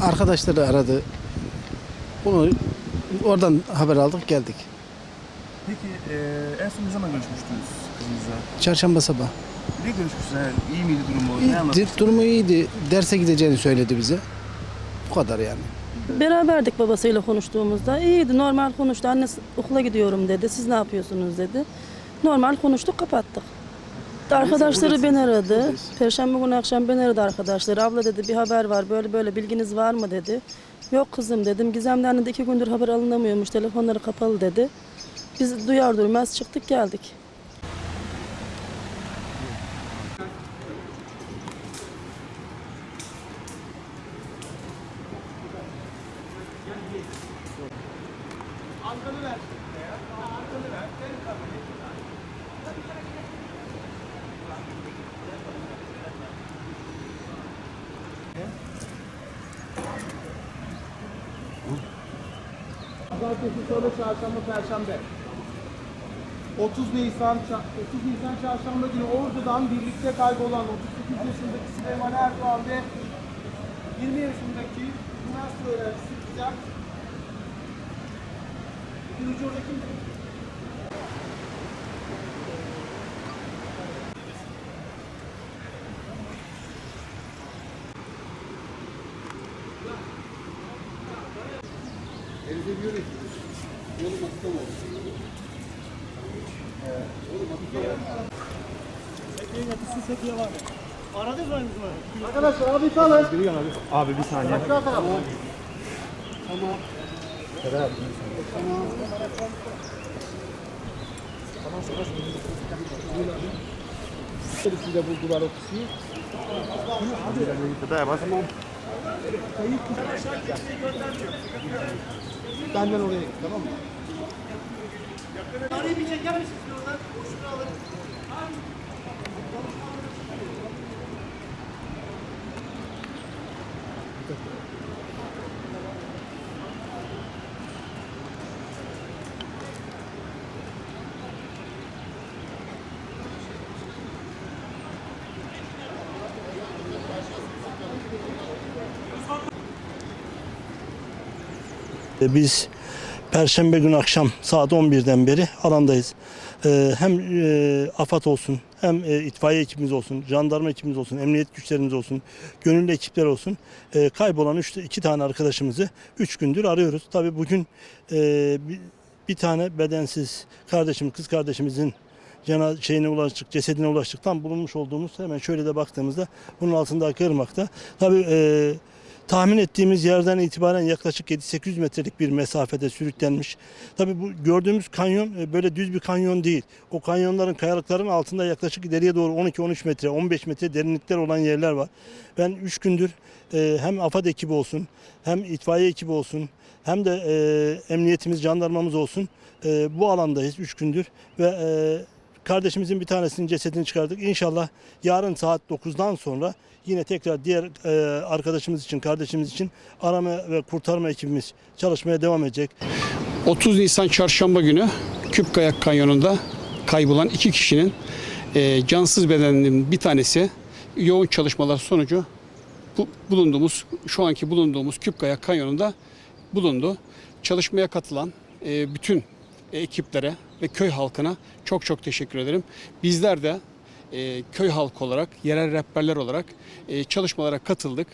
Arkadaşları aradı. Bunu oradan haber aldık geldik. Peki eee, en son ne zaman görüşmüştünüz kızınızla? Çarşamba sabah. Ne görüşmüştünüz? Yani iyi miydi durumu? Ne anlattı? İyiydi, durumu iyiydi. Derse gideceğini söyledi bize. Bu kadar yani. Beraberdik babasıyla konuştuğumuzda. İyiydi, normal konuştu. Annesi okula gidiyorum dedi. Siz ne yapıyorsunuz dedi. Normal konuştuk, kapattık. Arkadaşları beni aradı. Perşembe günü akşam beni aradı arkadaşları. Abla dedi bir haber var, böyle böyle bilginiz var mı dedi. Yok kızım dedim. Gizem'den de iki gündür haber alınamıyormuş, telefonları kapalı dedi. Biz duyar duymaz çıktık geldik. Pazartesi, Salı, Çarşamba, Perşembe. 30 Nisan, ça- 30 Nisan Çarşamba günü Ordu'dan birlikte kaybolan 38 yaşındaki Süleyman Erdoğan ve 20 yaşındaki üniversite öğrencisi Gizem Gürcü oradaki Arkadaşlar abi salın. Abi bir saniye. Aşağı tarafa. Size buldular o kişiyi. Benden oraya git tamam mı? E, Biz Perşembe günü akşam saat 11'den beri alandayız. Ee, Hem e, AFAD olsun, hem e, itfaiye ekibimiz olsun, jandarma ekibimiz olsun, emniyet güçlerimiz olsun, gönüllü ekipler olsun. e, Kaybolan üç, iki tane arkadaşımızı üç gündür arıyoruz. Tabii bugün bir, tane bedensiz kardeşim, kız kardeşimizin cena şeyine ulaştık, cesedine ulaştık. Tam bulunmuş olduğumuz hemen şöyle de baktığımızda bunun altındaki ırmakta. Tabii tahmin ettiğimiz yerden itibaren yaklaşık 7-800 metrelik bir mesafede sürüklenmiş. Tabii bu gördüğümüz kanyon e, böyle düz bir kanyon değil. O kanyonların kayalıkların altında yaklaşık ileriye doğru 12-13 metre, 15 metre derinlikler olan yerler var. Ben 3 gündür e, hem AFAD ekibi olsun, hem itfaiye ekibi olsun, hem de e, emniyetimiz, jandarmamız olsun bu alandayız 3 gündür ve kardeşimizin bir tanesinin cesedini çıkardık. İnşallah yarın saat 9'dan sonra yine tekrar diğer e, arkadaşımız için, kardeşimiz için arama ve kurtarma ekibimiz çalışmaya devam edecek. 30 Nisan Çarşamba günü Küpkayak Kanyonu'nda kaybolan iki kişinin e, cansız bedeninin bir tanesi yoğun çalışmalar sonucu bu, bulunduğumuz şu anki bulunduğumuz Küpkayak Kanyonu'nda bulundu. Çalışmaya katılan e, bütün ekiplere ve köy halkına çok çok teşekkür ederim. Bizler de e, köy halkı olarak, yerel rehberler olarak e, çalışmalara katıldık.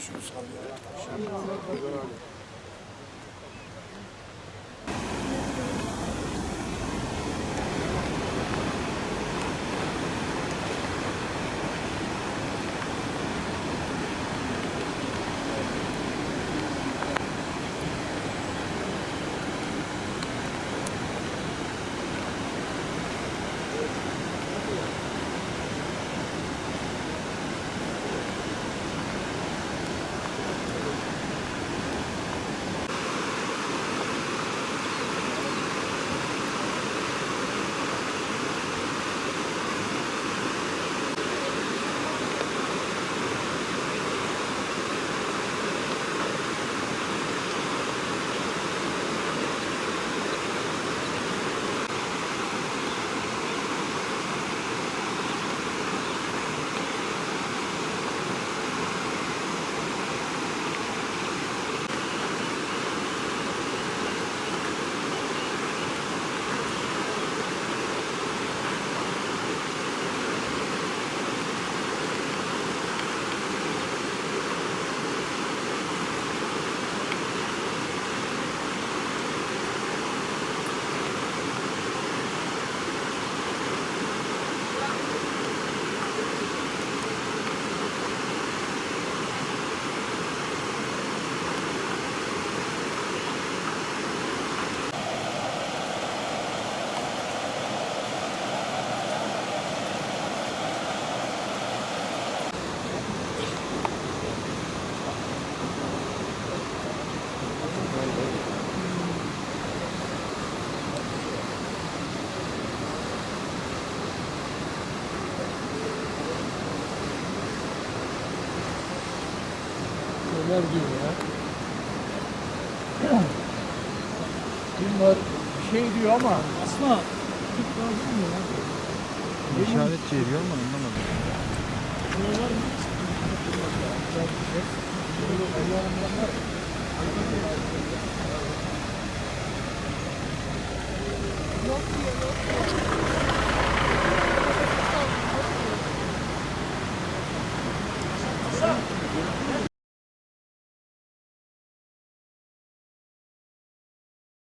Görüşürüz. Neler diyor ya? Bunlar bir şey diyor ama aslında çok lazım mı ya? İşaret çeviriyor ama anlamadım.